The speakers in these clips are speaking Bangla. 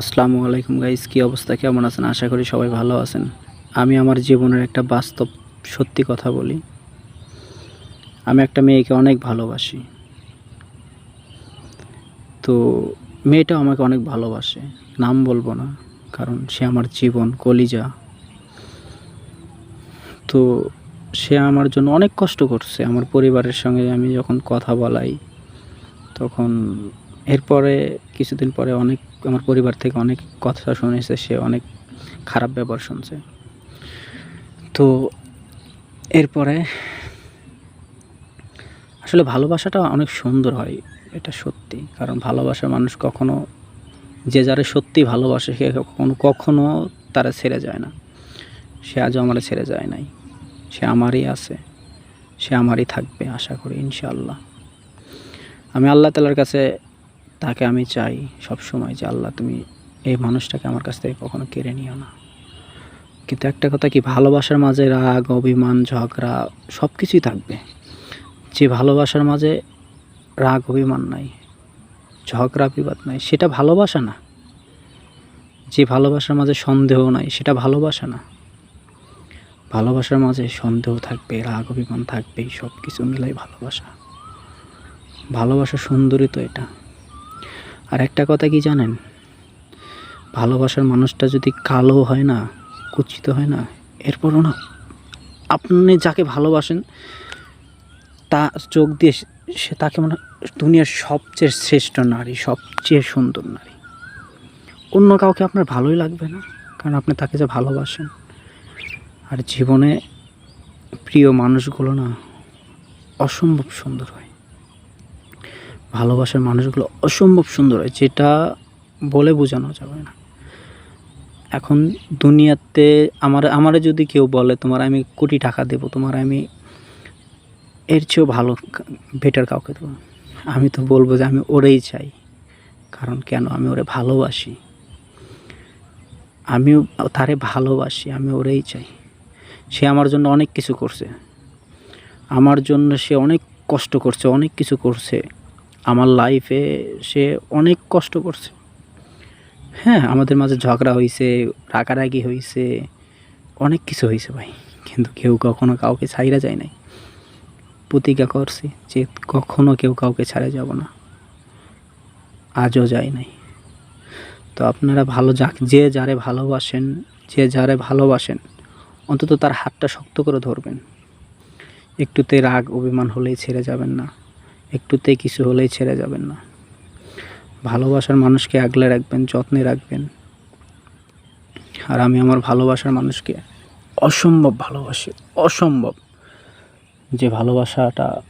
আসসালামু আলাইকুম গাইস, কী অবস্থা? কেমন আছেন? আশা করি সবাই ভালো আছেন। আমি আমার জীবনের একটা বাস্তব, সত্যি কথা বলি। আমি একটা মেয়েকে অনেক ভালোবাসি। তো মেয়েটাও আমাকে অনেক ভালোবাসে। নাম বলব না, কারণ সে আমার জীবন, কলিজা। তো সে আমার জন্য অনেক কষ্ট করছে। আমার পরিবারের সঙ্গে আমি যখন কথা বলাই, তখন এরপরে, কিছুদিন পরে অনেক আমার পরিবার থেকে অনেক কথা শুনেছে, সে অনেক খারাপ ব্যাপার শুনছে। তো এরপরে আসলে ভালোবাসাটা অনেক সুন্দর হয়, এটা সত্যি। কারণ ভালোবাসার মানুষ কখনো, যে যারা সত্যি ভালোবাসে, সে কখনো কখনো তারা ছেড়ে যায় না। সে আজও আমার ছেড়ে যায় নাই। সে আমারই আছে, সে আমারই থাকবে, আশা করি, ইনশাআল্লাহ। আমি আল্লাহ তালার কাছে তাকে আমি চাই সব সময় যে, আল্লাহ, তুমি এই মানুষটাকে আমার কাছ থেকে কখনো কেড়ে নিও না। কিন্তু একটা কথা কি, ভালোবাসার মাঝে রাগ, অভিমান, ঝগড়া সব কিছুই থাকবে। যে ভালোবাসার মাঝে রাগ, অভিমান নাই, ঝগড়া, বিবাদ নাই, সেটা ভালোবাসা না। যে ভালোবাসার মাঝে সন্দেহ নাই, সেটা ভালোবাসা না। ভালোবাসার মাঝে সন্দেহ থাকবে, রাগ, অভিমান থাকবে সব কিছু মিলাই ভালোবাসা। ভালোবাসা সুন্দরই তো এটা। আর একটা কথা কি জানেন? ভালোবাসার মানুষটা যদি কালো হয় না, কুচিত হয় না, এরপরও না, আপনি যাকে ভালোবাসেন, তা চোখ দিয়ে সে- তাকে মনে দুনিয়ার সবচেয়ে শ্রেষ্ঠ নারী, সবচেয়ে সুন্দর নারী। অন্য কাউকে আপনার ভালোই লাগবে না, কারণ আপনি তাকে যা ভালোবাসেন। আর জীবনে প্রিয় মানুষগুলো না, অসম্ভব সুন্দর হয়। ভালোবাসার মানুষগুলো অসম্ভব সুন্দর হয়, যেটা বলে বোঝানো যাবে না। এখন দুনিয়াতে আমার, আমারে যদি কেউ বলে, তোমার আমি কোটি টাকা দেবো, তোমার আমি এর চেয়েও ভালো বেটার কাউকে দেবো? আমি তো বলব যে আমি ওরেই চাই। কারণ কেন? আমি ওরে ভালোবাসি। আমিও তারে ভালোবাসি, আমি ওরেই চাই। সে আমার জন্য অনেক কিছু করছে। আমার জন্য সে অনেক কষ্ট করছে, অনেক কিছু করছে। আমার লাইফে সে অনেক কষ্ট করছে। হ্যাঁ আমাদের মাঝে ঝগড়া হয়েছে রাগারাগি হয়েছে অনেক কিছু হয়েছে ভাই। কিন্তু কেউ কখনো কাউকে ছাইরা যায় নাই। প্রতিজ্ঞা করছি যে কখনো কেউ কাউকে ছাড়া যাব না। আজও যায় নাই। তো আপনারা ভালো যা যে যারে ভালোবাসেন, যে যারে ভালোবাসেন, অন্তত তার হাতটা শক্ত করে ধরবেন। একটুতে রাগ, অভিমান হলেই ছেড়ে যাবেন না। একটুতে কিছু হলেই ছেড়ে যাবেন না। ভালোবাসার মানুষকে আগলে রাখবেন, যত্নে রাখবেন। আর আমি আমার ভালোবাসার মানুষকে অসম্ভব ভালোবাসি, অসম্ভব। যে ভালোবাসাটা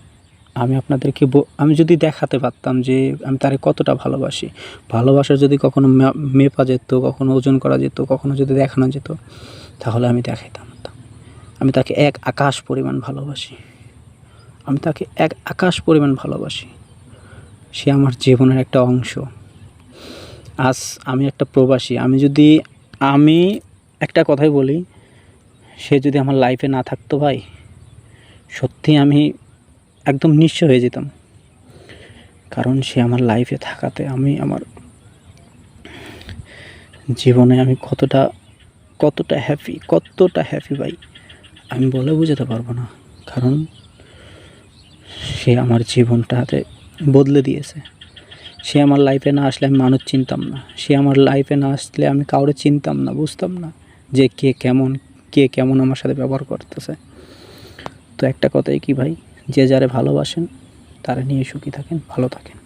আমি আপনাদেরকে আমি যদি দেখাতে পারতাম যে আমি তারে কতটা ভালোবাসি ভালোবাসা যদি কখনো মেপা যেত, কখনো ওজন করা যেত, কখনো যদি দেখানো যেত, তাহলে আমি দেখাইতাম আমি তাকে এক আকাশ পরিমাণ ভালোবাসি। আমি তাকে এক আকাশ পরিমাণ ভালোবাসি। সে আমার জীবনের একটা অংশ। আজ আমি একটা প্রবাসী। আমি যদি, আমি একটা কথাই বলি, সে যদি আমার লাইফে না থাকতো ভাই, সত্যি আমি একদম নিঃস্ব হয়ে যেতাম। কারণ সে আমার লাইফে থাকাতে আমি আমার জীবনে আমি কতটা কতটা হ্যাপি কতটা হ্যাপি ভাই, আমি বলে বুঝাতে পারব না। কারণ সে আমার জীবনটাতে বদলে দিয়েছে। সে আমার লাইফে না আসলে আমি মানুষ চিনতাম না। সে আমার লাইফে না আসলে আমি কাউরে চিনতাম না, বুঝতাম না যে কে কেমন কে কেমন আমার সাথে ব্যবহার করতেছে। তো একটা কথাই কি ভাই? যে যারে ভালোবাসেন, তারা নিয়ে সুখী থাকেন, ভালো থাকেন।